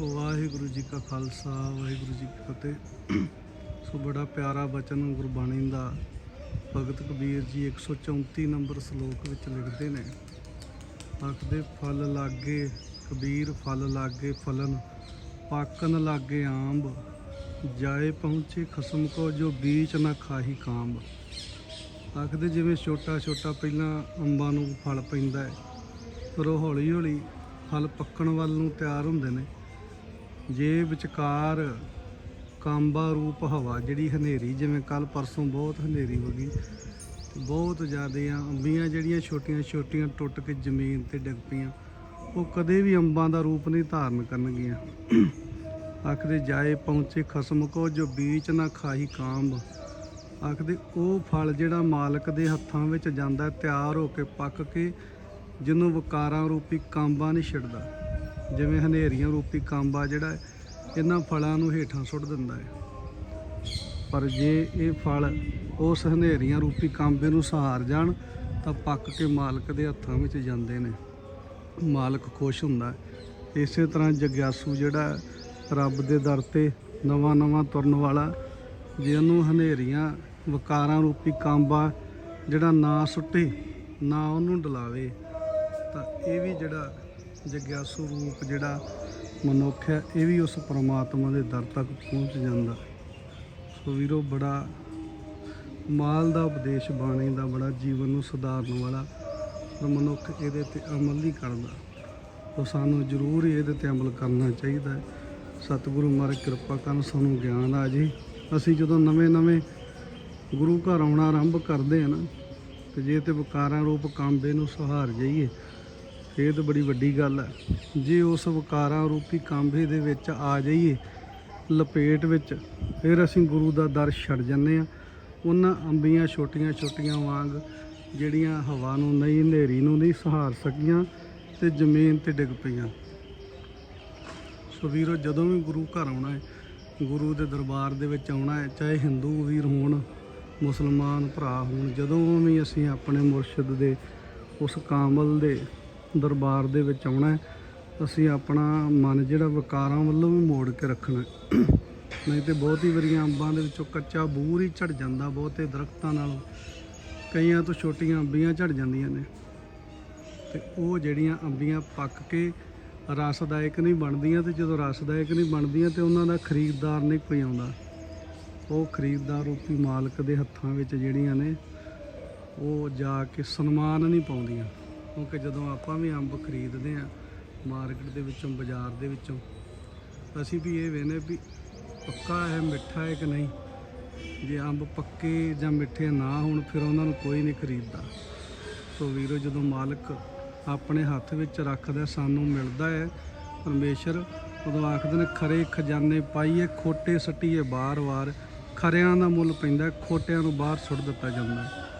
ਵਾਹਿਗੁਰੂ ਜੀ ਕਾ ਖਾਲਸਾ, ਵਾਹਿਗੁਰੂ ਜੀ ਕੀ ਫਤਿਹ। ਸੋ ਬੜਾ ਪਿਆਰਾ ਬਚਨ ਗੁਰਬਾਣੀ ਦਾ ਭਗਤ ਕਬੀਰ ਜੀ 134 ਨੰਬਰ ਸ਼ਲੋਕ ਵਿੱਚ ਲਿਖਦੇ ਨੇ। ਆਖਦੇ, ਫਲ ਲਾਗੇ ਕਬੀਰ, ਫਲ ਲਾਗੇ ਫਲਨ, ਪਾਕਨ ਲਾਗੇ ਆਂਬ, ਜਾਏ ਪਹੁੰਚੇ ਖਸਮ ਕੋ ਜੋ ਬੀਚ ਨਾ ਖਾਹੀ ਕਾਂਬ। ਆਖਦੇ, ਜਿਵੇਂ ਛੋਟਾ ਛੋਟਾ ਪਹਿਲਾਂ ਅੰਬਾਂ ਨੂੰ ਫਲ ਪੈਂਦਾ ਹੈ, ਪਰ ਉਹ ਹੌਲੀ ਹੌਲੀ ਫਲ ਪੱਕਣ ਵੱਲ ਨੂੰ ਤਿਆਰ ਹੁੰਦੇ ਨੇ। ਜੇ ਵਿਚਕਾਰ ਕਾਂਬਾ ਰੂਪ ਹਵਾ ਜਿਹੜੀ ਹਨੇਰੀ, ਜਿਵੇਂ ਕੱਲ ਪਰਸੋਂ ਬਹੁਤ ਹਨੇਰੀ ਹੋ ਗਈ, ਤੇ ਬਹੁਤ ਜ਼ਿਆਦੇ ਆ ਅੰਬੀਆਂ ਜਿਹੜੀਆਂ ਛੋਟੀਆਂ ਛੋਟੀਆਂ ਟੁੱਟ ਕੇ ਜ਼ਮੀਨ ਤੇ ਡਿੱਗ ਪਈਆਂ, ਉਹ ਕਦੇ ਵੀ ਅੰਬਾਂ ਦਾ ਰੂਪ ਨਹੀਂ ਧਾਰਨ ਕਰਨਗੀਆਂ। ਆਖਦੇ, ਜਾਏ ਪਹੁੰਚੇ ਖਸਮ ਕੋ ਜੋ ਬੀਚ ਨਾ ਖਾਹੀ ਕਾਂਬ। ਆਖਦੇ, ਉਹ ਫਲ ਜਿਹੜਾ ਮਾਲਕ ਦੇ ਹੱਥਾਂ ਵਿੱਚ ਜਾਂਦਾ, ਤਿਆਰ ਹੋ ਕੇ ਪੱਕ ਕੇ ਜਿਹਨੂੰ ਵਕਾਰਾਂ ਰੂਪੀ ਕਾਂਬਾ ਨਹੀਂ ਛਿੜਦਾ। ਜਿਵੇਂ ਹਨੇਰੀਆਂ ਰੂਪੀ ਕਾਂਬਾ ਜਿਹੜਾ ਇਹਨਾਂ ਫਲਾਂ ਨੂੰ ਹੇਠਾਂ ਸੁੱਟ ਦਿੰਦਾ ਹੈ। ਪਰ ਜੇ ਇਹ ਫਲ ਉਸ ਹਨੇਰੀਆਂ ਰੂਪੀ ਕਾਂਬੇ ਨੂੰ ਸਹਾਰ ਜਾਣ, ਤਾਂ ਪੱਕ ਕੇ ਮਾਲਕ ਦੇ ਹੱਥਾਂ ਵਿੱਚ ਜਾਂਦੇ ਨੇ। ਮਾਲਕ ਖੁਸ਼ ਹੁੰਦਾ ਇਸੇ ਤਰ੍ਹਾਂ ਜਗਿਆਸੂ ਜਿਹੜਾ ਰੱਬ ਦੇ ਦਰ ਤੇ ਨਵਾਂ ਨਵਾਂ ਤੁਰਨ ਵਾਲਾ, ਜੇ ਉਹਨੂੰ ਹਨੇਰੀਆਂ, ਵਕਾਰਾਂ ਰੂਪੀ ਕਾਂਬਾ ਜਿਹੜਾ ਨਾ ਸੁੱਟੇ, ਨਾ ਉਹਨੂੰ ਡਲਾਵੇ, ਤਾਂ ਇਹ ਵੀ ਜਿਹੜਾ ਜਗਿਆਸੂ ਰੂਪ ਜਿਹੜਾ ਮਨੁੱਖ ਹੈ, ਇਹ ਵੀ ਉਸ ਪਰਮਾਤਮਾ ਦੇ ਦਰ ਤੱਕ ਪਹੁੰਚ ਜਾਂਦਾ। ਸੋ ਵੀਰੋ, ਬੜਾ ਮਾਲ ਦਾ ਉਪਦੇਸ਼, ਬਾਣੀ ਦਾ ਬੜਾ ਜੀਵਨ ਨੂੰ ਸੁਧਾਰਨ ਵਾਲਾ ਪਰ ਮਨੁੱਖ ਇਹਦੇ ਤੇ ਅਮਲ ਨਹੀਂ ਕਰਦਾ। ਤਾਂ ਸਾਨੂੰ ਜ਼ਰੂਰ ਇਹਦੇ ਤੇ ਅਮਲ ਕਰਨਾ ਚਾਹੀਦਾ ਹੈ। ਸਤਿਗੁਰੂ ਮਹਾਰਾਜ ਕਿਰਪਾ ਕਰਨ ਸਾਨੂੰ ਗਿਆਨ ਆ ਜੇ। ਅਸੀਂ ਜਦੋਂ ਨਵੇਂ-ਨਵੇਂ ਗੁਰੂ ਘਰ ਆਉਣਾ ਆਰੰਭ ਕਰਦੇ ਆ ਨਾ, ਤੇ ਜੇ ਤੇ ਵਿਕਾਰਾਂ ਰੂਪ ਕਾਂਬੇ ਨੂੰ ਸਹਾਰ ਜਾਈਏ ਇਹ ਤਾਂ ਬੜੀ ਵੱਡੀ ਗੱਲ ਹੈ। ਜੇ ਉਸ ਵਿਕਾਰਾਂ ਰੂਪੀ ਕਾਂਭੇ ਦੇ ਵਿੱਚ ਆ ਜਾਈਏ, ਲਪੇਟ ਵਿੱਚ, ਫਿਰ ਅਸੀਂ ਗੁਰੂ ਦਾ ਦਰ ਛੱਡ ਜੰਨੇ ਆ ਉਹਨਾਂ ਅੰਬੀਆਂ ਛੋਟੀਆਂ ਛੋਟੀਆਂ ਵਾਂਗ ਜਿਹੜੀਆਂ ਹਵਾ ਨੂੰ ਨਹੀਂ, ਹਨੇਰੀ ਨੂੰ ਨਹੀਂ ਸਹਾਰ ਸਕੀਆਂ ਤੇ ਜ਼ਮੀਨ ਤੇ ਡਿੱਗ ਪਈਆਂ। ਸੋ ਵੀਰੋ, ਜਦੋਂ ਵੀ ਗੁਰੂ ਘਰ ਆਉਣਾ ਹੈ, ਗੁਰੂ ਦੇ ਦਰਬਾਰ ਦੇ ਵਿੱਚ ਆਉਣਾ ਹੈ, ਚਾਹੇ ਹਿੰਦੂ ਵੀਰ ਹੋਣ, ਮੁਸਲਮਾਨ ਭਰਾ ਹੋਣ, ਜਦੋਂ ਵੀ ਅਸੀਂ ਆਪਣੇ ਮੁਰਸ਼ਿਦ ਦੇ, ਉਸ ਕਾਮਲ ਦੇ ਦਰਬਾਰ ਦੇ ਵਿੱਚ ਆਉਣਾ ਅਸੀਂ ਆਪਣਾ ਮਨ ਜਿਹੜਾ ਵਿਕਾਰਾਂ ਵੱਲੋਂ ਵੀ ਮੋੜ ਕੇ ਰੱਖਣਾ ਹੈ। ਨਹੀਂ ਤੇ ਹੀ ਵਾਰੀਆਂ ਅੰਬਾਂ ਦੇ ਵਿੱਚੋਂ ਕੱਚਾ ਬੂਰ ਹੀ ਝੜ ਜਾਂਦਾ ਬਹੁਤੇ ਦਰਖਤਾਂ ਨਾਲ। ਕਈਆਂ ਤੋਂ ਛੋਟੀਆਂ ਅੰਬੀਆਂ ਝੜ ਜਾਂਦੀਆਂ ਨੇ। ਤੇ ਉਹ ਜਿਹੜੀਆਂ ਅੰਬੀਆਂ ਪੱਕ ਕੇ ਰਸਦਾਇਕ ਨਹੀਂ ਬਣਦੀਆਂ ਤੇ ਜਦੋਂ ਰਸਦਾਇਕ ਨਹੀਂ ਬਣਦੀਆਂ ਤੇ ਉਹਨਾਂ ਦਾ ਖਰੀਦਦਾਰ ਨਹੀਂ ਕੋਈ ਆਉਂਦਾ। ਉਹ ਖਰੀਦਦਾਰ ਰੂਪੀ ਮਾਲਕ ਦੇ ਹੱਥਾਂ ਵਿੱਚ ਜਿਹੜੀਆਂ ਨੇ, ਉਹ ਜਾ ਕੇ ਸਨਮਾਨ ਨਹੀਂ ਪਾਉਂਦੀਆਂ। ਕਿਉਂਕਿ ਜਦੋਂ ਆਪਾਂ ਵੀ ਅੰਬ ਖਰੀਦਦੇ ਆ ਮਾਰਕੀਟ ਦੇ ਵਿੱਚੋਂ, ਬਾਜ਼ਾਰ ਦੇ ਵਿੱਚੋਂ, ਅਸੀਂ ਵੀ ਇਹ ਵੇਨੇ ਵੀ ਪੱਕਾ ਹੈ, ਮਿੱਠਾ ਹੈ ਕਿ ਨਹੀਂ? ਜੇ ਅੰਬ ਪੱਕੇ ਜਾਂ ਮਿੱਠੇ ਨਾ ਹੋਣ, ਫਿਰ ਉਹਨਾਂ ਨੂੰ ਕੋਈ ਨਹੀਂ ਖਰੀਦਦਾ। ਸੋ ਵੀਰੋ, ਜਦੋਂ ਮਾਲਕ ਆਪਣੇ ਹੱਥ ਵਿੱਚ ਰੱਖਦਾ, ਸਾਨੂੰ ਮਿਲਦਾ ਹੈ, ਪਰਮੇਸ਼ਰ ਉਦੋਂ ਆਖਦੇ ਨੇ, ਖਰੇ ਖਜ਼ਾਨੇ ਪਾਈਏ, ਖੋਟੇ ਸੱਟੀਏ ਬਾਰ-ਵਾਰ, ਖਰਿਆਂ ਦਾ ਮੁੱਲ ਪੈਂਦਾ, ਖੋਟਿਆਂ ਨੂੰ ਬਾਹਰ ਸੁੱਟ ਦਿੱਤਾ ਜਾਂਦਾ ਹੈ।